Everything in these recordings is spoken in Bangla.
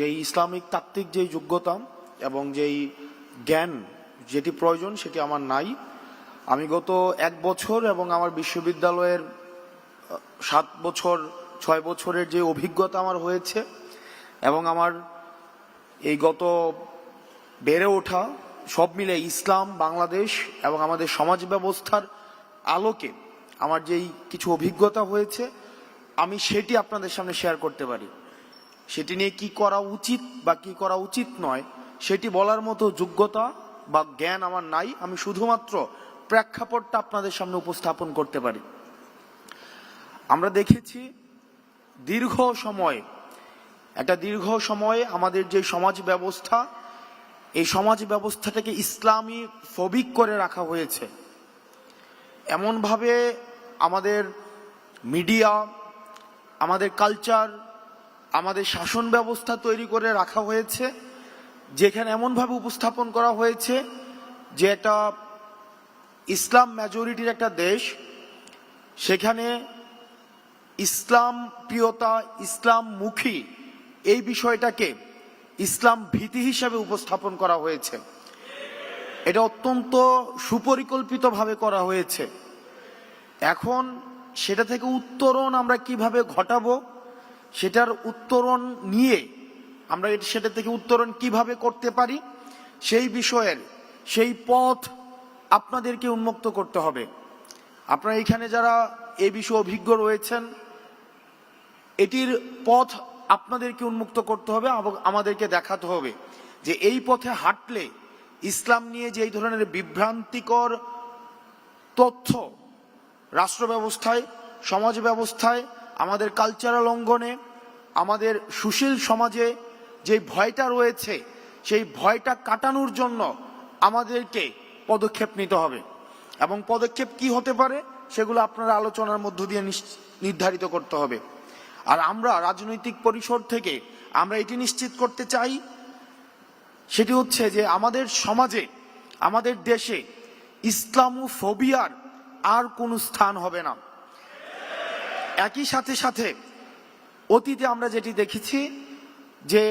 যে ইসলামিক তাত্ত্বিক যেই যোগ্যতা এবং যেই জ্ঞান যেটি প্রয়োজন সেটি আমার নাই। আমি গত এক বছর এবং আমার বিশ্ববিদ্যালয়ের সাত বছর, ছয় বছরের যে অভিজ্ঞতা আমার হয়েছে এবং আমার এই গত বেড়ে ওঠা সব মিলে ইসলাম, বাংলাদেশ এবং আমাদের সমাজ ব্যবস্থার আলোকে আমার যেই কিছু অভিজ্ঞতা হয়েছে, আমি সেটি আপনাদের সামনে শেয়ার করতে পারি। সেটি নিয়ে কি করা উচিত বা কি করা উচিত নয়, সেটি বলার মতো যোগ্যতা বা জ্ঞান আমার নাই। আমি শুধুমাত্র প্রেক্ষাপটটা আপনাদের সামনে উপস্থাপন করতে পারি। আমরা দেখেছি দীর্ঘ সময়, একটা দীর্ঘ সময়ে আমাদের যে সমাজ ব্যবস্থা, এই সমাজ ব্যবস্থাটাকে ইসলামী ফবিক করে রাখা হয়েছে। এমনভাবে আমাদের মিডিয়া, আমাদের কালচার আমাদের শাসন ব্যবস্থা তৈরি করে রাখা হয়েছে, যেখানে এমনভাবে উপস্থাপন করা হয়েছে যে একটা ইসলাম মেজরিটির একটা দেশ, সেখানে ইসলাম প্রিয়তা, ইসলাম মুখী, এই বিষয়টাকে ইসলাম ভীতি হিসাবে উপস্থাপন করা হয়েছে। এটা অত্যন্ত সুপরিকল্পিতভাবে করা হয়েছে। এখন সেটা থেকে উত্তরণ আমরা কীভাবে ঘটাবো সেটার উত্তরণ নিয়ে আমরা এটি- সেটা থেকে উত্তরণ কীভাবে করতে পারি, সেই বিষয়ের সেই পথ আপনাদেরকে উন্মুক্ত করতে হবে। আপনারা এখানে যারা এ বিষয়ে অভিজ্ঞ রয়েছেন, এটির পথ আপনাদেরকে উন্মুক্ত করতে হবে আমাদেরকে দেখাতে হবে যে এই পথে হাঁটলে ইসলাম নিয়ে যে এই ধরনের বিভ্রান্তিকর তথ্য রাষ্ট্র ব্যবস্থায় সমাজ ব্যবস্থায় আমাদের কালচারাল অঙ্গনে আমাদের সুশীল সমাজে যে ভয়টা রয়েছে, সেই ভয়টা কাটানোর জন্য আমাদেরকে পদক্ষেপ নিতে হবে। এবং পদক্ষেপ কি হতে পারে, সেগুলো আপনারা আলোচনার মধ্য দিয়ে নির্ধারিত করতে হবে। আর আমরা রাজনৈতিক পরিসর থেকে আমরা এটি নিশ্চিত করতে চাই, সেটি হচ্ছে যে আমাদের সমাজে, আমাদের দেশে ইসলামোফোবিয়ার আর কোনো স্থান হবে না। একই সাথে সাথে অতীতে আমরা যেটি দেখেছি যে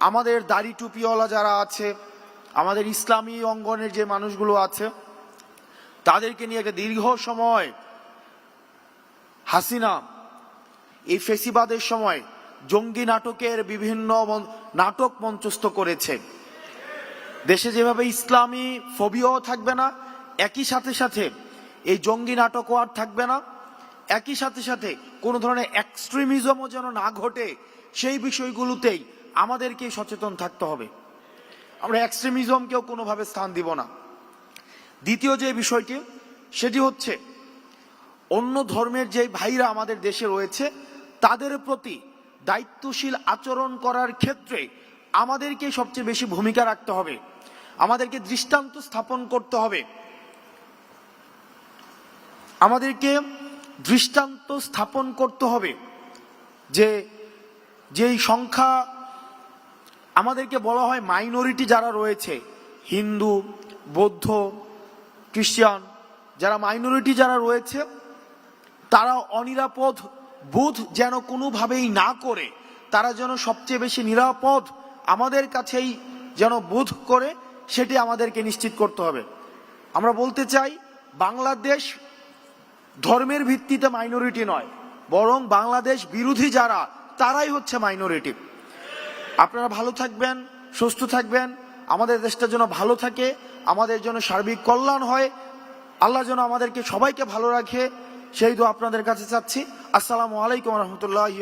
আমাদের দাড়ি টুপিওয়ালা যারা আছে, আমাদের ইসলামী অঙ্গনের যে মানুষগুলো আছে, তাদেরকে নিয়ে একটা দীর্ঘ সময় হাসিনা এই ফেসিবাদের সময় জঙ্গি নাটকের বিভিন্ন নাটক মঞ্চস্থ করেছে। দেশে যেভাবে ইসলামী ফবিও থাকবে না, একই সাথে সাথে এই জঙ্গি নাটকও আর থাকবে না। একই সাথে সাথে কোনো ধরনের এক্সট্রিমিজমও যেন না ঘটে, সেই বিষয়গুলোতেই আমাদেরকে সচেতন থাকতে হবে। আমরা এক্সট্রিমিজমকেও কোনোভাবে স্থান দিব না। দ্বিতীয় যে বিষয়টি, সেটি হচ্ছে অন্য ধর্মের যে ভাইরা আমাদের দেশে রয়েছে, তাদের প্রতি দায়িত্বশীল আচরণ করার ক্ষেত্রে আমাদেরকে সবচেয়ে বেশি ভূমিকা রাখতে হবে। আমাদেরকে দৃষ্টান্ত স্থাপন করতে হবে। আমাদেরকে দৃষ্টান্ত স্থাপন করতে হবে যে যেই সংখ্যা আমাদেরকে বলা হয় মাইনরিটি যারা রয়েছে, হিন্দু, বৌদ্ধ, খ্রিস্টান, যারা মাইনরিটি যারা রয়েছে, তারা অনিরাপদ বোধ যেন কোনোভাবেই না করে, তারা যেন সবচেয়ে বেশি নিরাপদ আমাদের কাছেই যেন বোধ করে, সেটি আমাদেরকে নিশ্চিত করতে হবে। আমরা বলতে চাই, বাংলাদেশ ধর্মের ভিত্তিতে মাইনরিটি নয়, বরং বাংলাদেশ বিরোধী যারা, তারাই হচ্ছে মাইনরিটি আপনারা ভালো থাকবেন, সুস্থ থাকবেন, আমাদের দেশটা যেন ভালো থাকে, আমাদের যেন সার্বিক কল্যাণ হয়, আল্লাহ যেন আমাদেরকে সবাইকে ভালো রাখে, সেই তো আপনাদের কাছে চাচ্ছি। আসসালামু আলাইকুম রহমতুল্লাহ